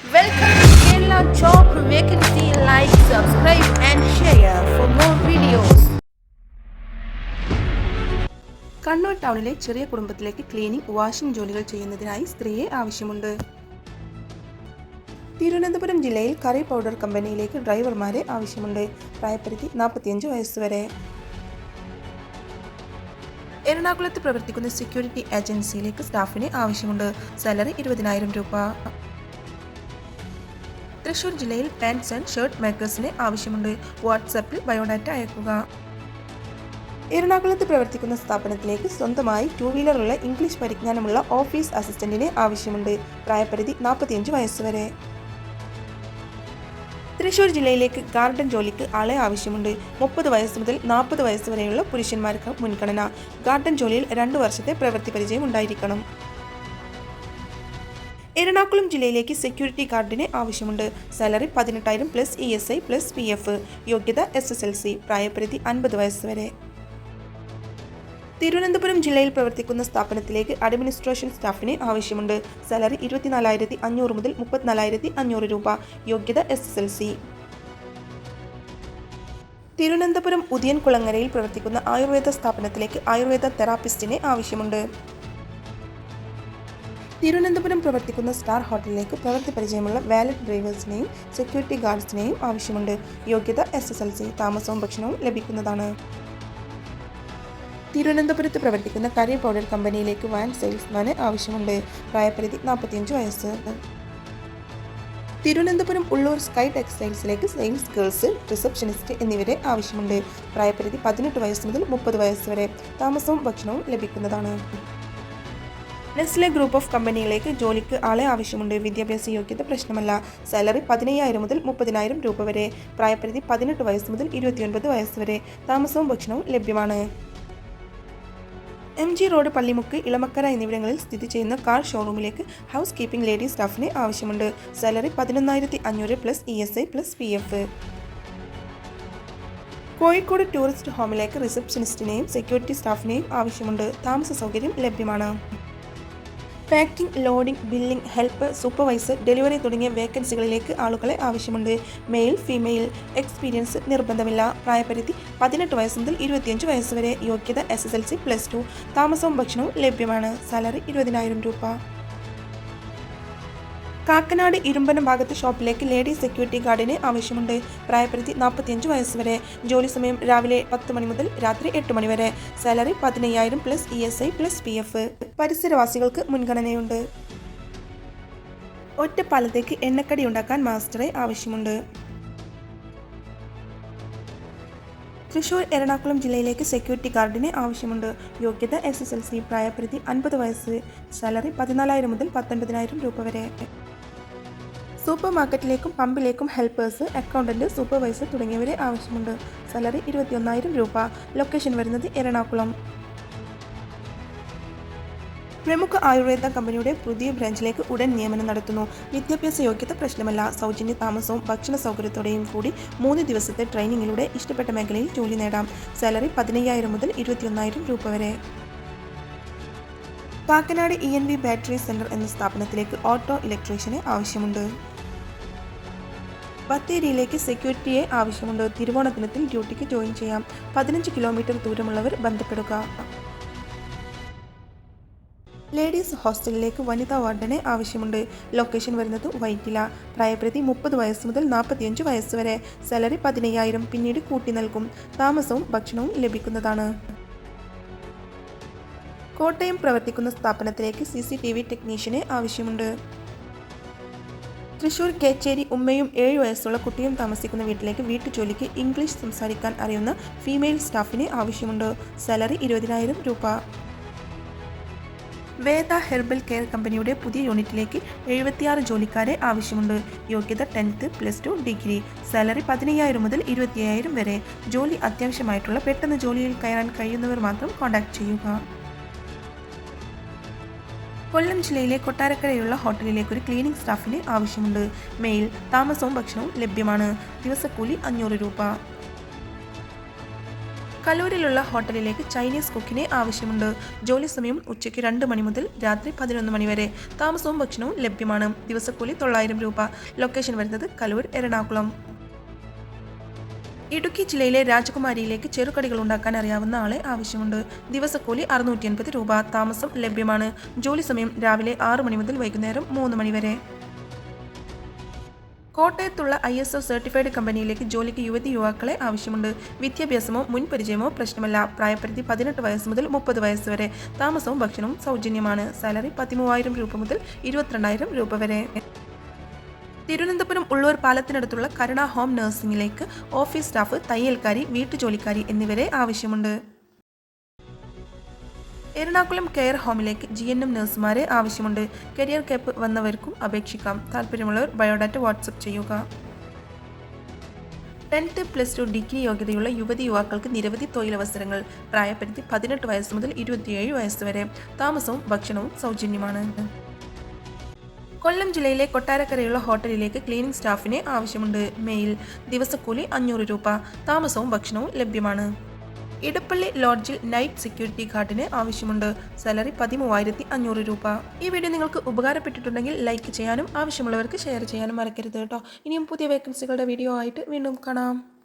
Welcome to Kerala Job Vacancy. Like, subscribe, and share for more videos. Kannur ടൗണിലെ ചെറിയ കുടുംബത്തിലേക്ക് cleaning washing ജോലികൾ ചെയ്യുന്നതിനായി സ്ത്രീയെ ആവശ്യമുണ്ട് തിരുവനന്തപുരം ജില്ലയിൽ കറി പൗഡർ കമ്പനിയിലേക്ക് ഡ്രൈവർമാരെ ആവശ്യമുണ്ട് പ്രായപരിധി നാൽപ്പത്തിയഞ്ച് വയസ്സുവരെ എറണാകുളത്ത് പ്രവർത്തിക്കുന്ന സെക്യൂരിറ്റി ഏജൻസിയിലേക്ക് സ്റ്റാഫിനെ ആവശ്യമുണ്ട് സാലറി ഇരുപതിനായിരം രൂപ തൃശൂർ ജില്ലയിൽ പാൻസ് ആൻഡ് ഷർട്ട് മേക്കേഴ്സിന് ആവശ്യമുണ്ട്. വാട്സാപ്പിൽ ബയോഡാറ്റ അയക്കുക. എറണാകുളത്ത് പ്രവർത്തിക്കുന്ന സ്ഥാപനത്തിലേക്ക് സ്വന്തമായി ടൂ വീലറുള്ള ഇംഗ്ലീഷ് പരിജ്ഞാനമുള്ള ഓഫീസ് അസിസ്റ്റന്റിന് ആവശ്യമുണ്ട്. പ്രായപരിധി നാൽപ്പത്തിയഞ്ച് വയസ്സുവരെ തൃശൂർ ജില്ലയിലേക്ക് ഗാർഡൻ ജോലിക്ക് ആളെ ആവശ്യമുണ്ട്. മുപ്പത് വയസ്സ് മുതൽ നാൽപ്പത് വയസ്സ് വരെയുള്ള പുരുഷന്മാർക്ക് മുൻഗണന. ഗാർഡൻ ജോലിയിൽ രണ്ട് വർഷത്തെ പ്രവൃത്തി പരിചയം ഉണ്ടായിരിക്കണം എറണാകുളം ജില്ലയിലേക്ക് സെക്യൂരിറ്റി ഗാർഡിന് ആവശ്യമുണ്ട്. സാലറി പതിനെട്ടായിരം plus E S I plus P F. യോഗ്യത എസ് എസ് എൽ സി. പ്രായപരിധി അൻപത് വയസ്സ് വരെ. തിരുവനന്തപുരം ജില്ലയിൽ പ്രവർത്തിക്കുന്ന സ്ഥാപനത്തിലേക്ക് അഡ്മിനിസ്ട്രേഷൻ സ്റ്റാഫിന് ആവശ്യമുണ്ട്. സാലറി ഇരുപത്തിനാലായിരത്തി അഞ്ഞൂറ് മുതൽ മുപ്പത്തിനാലായിരത്തി അഞ്ഞൂറ് രൂപ. യോഗ്യത S S L C. Thiruvananthapuram ഉദിയൻകുളങ്ങരയിൽ പ്രവർത്തിക്കുന്ന ആയുർവേദ സ്ഥാപനത്തിലേക്ക് ആയുർവേദ തെറാപ്പിസ്റ്റിന് ആവശ്യമുണ്ട്. തിരുവനന്തപുരം പ്രവർത്തിക്കുന്ന സ്റ്റാർ ഹോട്ടലിലേക്ക് പ്രവൃത്തി പരിചയമുള്ള വാലറ്റ് ഡ്രൈവേഴ്സിനെയും സെക്യൂരിറ്റി ഗാർഡ്സിനെയും ആവശ്യമുണ്ട്. യോഗ്യത എസ് എസ് എൽ സി താമസവും ഭക്ഷണവും ലഭിക്കുന്നതാണ്. തിരുവനന്തപുരത്ത് പ്രവർത്തിക്കുന്ന കറി പൗഡർ കമ്പനിയിലേക്ക് വാൻ സെയിൽസ്മാന് ആവശ്യമുണ്ട്. പ്രായപരിധി നാൽപ്പത്തിയഞ്ച് വയസ്സ്. തിരുവനന്തപുരം ഉള്ളൂർ സ്കൈ ടെക്സ്റ്റൈൽസിലേക്ക് സെയിൽസ് ഗേൾസ് റിസപ്ഷനിസ്റ്റ് എന്നിവരെ ആവശ്യമുണ്ട്. പ്രായപരിധി പതിനെട്ട് വയസ്സ് മുതൽ മുപ്പത് വയസ്സ് വരെ താമസവും ഭക്ഷണവും ലഭിക്കുന്നതാണ്. നെസ്ലെ ഗ്രൂപ്പ് ഓഫ് കമ്പനികളിലേക്ക് ജോലിക്ക് ആളെ ആവശ്യമുണ്ട്. വിദ്യാഭ്യാസ യോഗ്യത പ്രശ്നമല്ല. സാലറി പതിനയ്യായിരം മുതൽ മുപ്പതിനായിരം രൂപ വരെ. പ്രായപരിധി പതിനെട്ട് വയസ്സ് മുതൽ ഇരുപത്തിയൊൻപത് വയസ്സ് വരെ. താമസവും ഭക്ഷണവും ലഭ്യമാണ്. M G road Pallimukku Elamakkara എന്നിവിടങ്ങളിൽ സ്ഥിതി ചെയ്യുന്ന കാർ ഷോറൂമിലേക്ക് ഹൗസ് കീപ്പിംഗ് ലേഡി സ്റ്റാഫിന് ആവശ്യമുണ്ട്. സാലറി പതിനൊന്നായിരത്തി അഞ്ഞൂറ് plus E S I plus P F. Kozhikode tourist ഹോമിലേക്ക് റിസപ്ഷനിസ്റ്റിനെയും സെക്യൂരിറ്റി സ്റ്റാഫിനെയും ആവശ്യമുണ്ട്. താമസ സൗകര്യം ലഭ്യമാണ്. Packing loading billing help supervisor delivery തുടങ്ങിയ വേക്കൻസികളിലേക്ക് ആളുകളെ ആവശ്യമുണ്ട്. മെയിൽ ഫീമെയിൽ എക്സ്പീരിയൻസ് നിർബന്ധമില്ല. പ്രായപരിധി പതിനെട്ട് വയസ്സ് മുതൽ ഇരുപത്തിയഞ്ച് വയസ്സ് വരെ. യോഗ്യത S S L C plus two താമസവും ഭക്ഷണവും ലഭ്യമാണ്. സാലറി ഇരുപതിനായിരം രൂപ. കാക്കനാട് ഇരുമ്പനം ഭാഗത്ത് ഷോപ്പിലേക്ക് ലേഡി സെക്യൂരിറ്റി ഗാർഡിന് ആവശ്യമുണ്ട്. പ്രായപരിധി നാൽപ്പത്തിയഞ്ച് വയസ്സ് വരെ. ജോലി സമയം രാവിലെ പത്ത് മണി മുതൽ രാത്രി എട്ട് മണി വരെ. സാലറി പതിനയ്യായിരം plus E S I plus P F. പരിസരവാസികൾക്ക് മുൻഗണനയുണ്ട്. ഒറ്റപ്പാലത്തേക്ക് എണ്ണക്കടി ഉണ്ടാക്കാൻ മാസ്റ്ററെ ആവശ്യമുണ്ട്. തൃശൂർ എറണാകുളം ജില്ലയിലേക്ക് സെക്യൂരിറ്റി ഗാർഡിന് ആവശ്യമുണ്ട്. യോഗ്യത എസ് എസ് എൽ സി പ്രായപരിധി അൻപത് വയസ്സ്. സാലറി പതിനാലായിരം മുതൽ പത്തൊൻപതിനായിരം രൂപ വരെ. സൂപ്പർ മാർക്കറ്റിലേക്കും പമ്പിലേക്കും ഹെൽപ്പേഴ്സ് അക്കൗണ്ടന്റ് സൂപ്പർവൈസർ തുടങ്ങിയവരെ ആവശ്യമുണ്ട്. സാലറി ഇരുപത്തിയൊന്നായിരം രൂപ. ലൊക്കേഷൻ വരുന്നത് എറണാകുളം. പ്രമുഖ ആയുർവേദ കമ്പനിയുടെ പുതിയ ബ്രാഞ്ചിലേക്ക് ഉടൻ നിയമനം നടത്തുന്നു. വിദ്യാഭ്യാസ യോഗ്യത പ്രശ്നമല്ല. സൗജന്യ താമസവും ഭക്ഷണ സൗകര്യത്തോടെയും കൂടി മൂന്ന് ദിവസത്തെ ട്രെയിനിങ്ങിലൂടെ ഇഷ്ടപ്പെട്ട മേഖലയിൽ ജോലി നേടാം. സാലറി പതിനയ്യായിരം മുതൽ ഇരുപത്തിയൊന്നായിരം രൂപ വരെ. Kakkanad E N V battery centre എന്ന സ്ഥാപനത്തിലേക്ക് ഓട്ടോ ഇലക്ട്രീഷ്യനെ ആവശ്യമുണ്ട്. ബത്തേരിയിലേക്ക് സെക്യൂരിറ്റിയെ ആവശ്യമുണ്ട്. തിരുവോണദിനത്തിൽ ഡ്യൂട്ടിക്ക് ജോയിൻ ചെയ്യാം. പതിനഞ്ച് കിലോമീറ്റർ ദൂരമുള്ളവർ ബന്ധപ്പെടുക. ലേഡീസ് ഹോസ്റ്റലിലേക്ക് വനിതാ വാർഡനെ ആവശ്യമുണ്ട്. ലൊക്കേഷൻ വരുന്നത് വൈറ്റില. പ്രായപ്രതി മുപ്പത് വയസ്സ് മുതൽ നാൽപ്പത്തിയഞ്ച് വയസ്സ് വരെ. സാലറി പതിനയ്യായിരം പിന്നീട് കൂട്ടി നൽകും. താമസവും ഭക്ഷണവും ലഭിക്കുന്നതാണ്. കോട്ടയം പ്രവർത്തിക്കുന്ന സ്ഥാപനത്തിലേക്ക് സി സി ടി വി ടെക്നീഷ്യനെ ആവശ്യമുണ്ട്. തൃശൂർ കേച്ചേരി ഉമ്മയും ഏഴ് വയസ്സുള്ള കുട്ടിയും താമസിക്കുന്ന വീട്ടിലേക്ക് വീട്ടുജോലിക്ക് ഇംഗ്ലീഷ് സംസാരിക്കാൻ അറിയുന്ന ഫീമെയിൽ സ്റ്റാഫിനെ ആവശ്യമുണ്ട്. സാലറി ഇരുപതിനായിരം രൂപ. വേദ ഹെർബൽ കെയർ കമ്പനിയുടെ പുതിയ യൂണിറ്റിലേക്ക് എഴുപത്തിയാറ് ജോലിക്കാരെ ആവശ്യമുണ്ട്. യോഗ്യത tenth plus two degree. Salary പതിനയ്യായിരം മുതൽ ഇരുപത്തിയായിരം വരെ. ജോലി അത്യാവശ്യമായിട്ടുള്ള പെട്ടെന്ന് ജോലിയിൽ കയറാൻ കഴിയുന്നവർ മാത്രം കോൺടാക്ട് ചെയ്യുക. കൊല്ലം ജില്ലയിലെ കൊട്ടാരക്കരയുള്ള ഹോട്ടലിലേക്ക് ഒരു ക്ലീനിംഗ് സ്റ്റാഫിന് ആവശ്യമുണ്ട്. മെയിൽ താമസവും ഭക്ഷണവും ലഭ്യമാണ്. ദിവസക്കൂലി അഞ്ഞൂറ് രൂപ. കലൂരിലുള്ള ഹോട്ടലിലേക്ക് ചൈനീസ് കുക്കിനെ ആവശ്യമുണ്ട്. ജോലി സമയം ഉച്ചയ്ക്ക് രണ്ട് മണി മുതൽ രാത്രി പതിനൊന്ന് മണി വരെ. താമസവും ഭക്ഷണവും ലഭ്യമാണ്. ദിവസക്കൂലി തൊള്ളായിരം രൂപ. ലൊക്കേഷൻ വരുന്നത് കലൂർ എറണാകുളം. ഇടുക്കി ജില്ലയിലെ രാജകുമാരിയിലേക്ക് ചെറുകടികൾ ഉണ്ടാക്കാൻ അറിയാവുന്ന ആളെ ആവശ്യമുണ്ട്. ദിവസക്കൂലി അറുന്നൂറ്റി അൻപത് രൂപ താമസം ലഭ്യമാണ്. ജോലി സമയം രാവിലെ ആറ് മണി മുതൽ വൈകുന്നേരം മൂന്ന് മണി വരെ. കോട്ടയത്തുള്ള ഐ എസ് ഒ സർട്ടിഫൈഡ് കമ്പനിയിലേക്ക് ജോലിക്ക് യുവതി യുവാക്കളെ ആവശ്യമുണ്ട്. വിദ്യാഭ്യാസമോ മുൻപരിചയമോ പ്രശ്നമല്ല. പ്രായപരിധി പതിനെട്ട് വയസ്സ് മുതൽ മുപ്പത് വയസ്സ് വരെ. താമസവും ഭക്ഷണവും സൗജന്യമാണ്. സാലറി പതിമൂവായിരം രൂപ മുതൽ ഇരുപത്തിരണ്ടായിരം രൂപ വരെ. തിരുവനന്തപുരം ഉള്ളൂർ പാലത്തിനടുത്തുള്ള കരുണ ഹോം നഴ്സിംഗിലേക്ക് ഓഫീസ് സ്റ്റാഫ് തയ്യൽക്കാരി വീട്ടുജോലിക്കാരി എന്നിവരെ ആവശ്യമുണ്ട്. എറണാകുളം കെയർ ഹോമിലേക്ക് ജി എൻ എം നഴ്സുമാരെ ആവശ്യമുണ്ട്. കരിയർ ക്യാപ്പ് വന്നവർക്കും അപേക്ഷിക്കാം. താല്പര്യമുള്ളവർ ബയോഡാറ്റ വാട്സപ്പ് ചെയ്യുക. ടെൻത്ത് പ്ലസ് ടു ഡിഗ്രി യോഗ്യതയുള്ള യുവതി യുവാക്കൾക്ക് നിരവധി തൊഴിലവസരങ്ങൾ. പ്രായപരിധി പതിനെട്ട് വയസ്സ് മുതൽ ഇരുപത്തിയേഴ് വയസ്സ് വരെ. താമസവും ഭക്ഷണവും സൗജന്യമാണ്. കൊല്ലം ജില്ലയിലെ കൊട്ടാരക്കരയുള്ള ഹോട്ടലിലേക്ക് ക്ലീനിംഗ് സ്റ്റാഫിനെ ആവശ്യമുണ്ട്. മെയിൽ ദിവസക്കൂലി അഞ്ഞൂറ് രൂപ. താമസവും ഭക്ഷണവും ലഭ്യമാണ്. ഇടപ്പള്ളി ലോഡ്ജിൽ നൈറ്റ് സെക്യൂരിറ്റി ഗാർഡിന് ആവശ്യമുണ്ട്. സാലറി പതിമൂവായിരത്തി അഞ്ഞൂറ് രൂപ. ഈ വീഡിയോ നിങ്ങൾക്ക് ഉപകാരപ്പെട്ടിട്ടുണ്ടെങ്കിൽ ലൈക്ക് ചെയ്യാനും ആവശ്യമുള്ളവർക്ക് ഷെയർ ചെയ്യാനും മറക്കരുത് കേട്ടോ. ഇനിയും പുതിയ വേക്കൻസികളുടെ വീഡിയോ ആയിട്ട് വീണ്ടും കാണാം.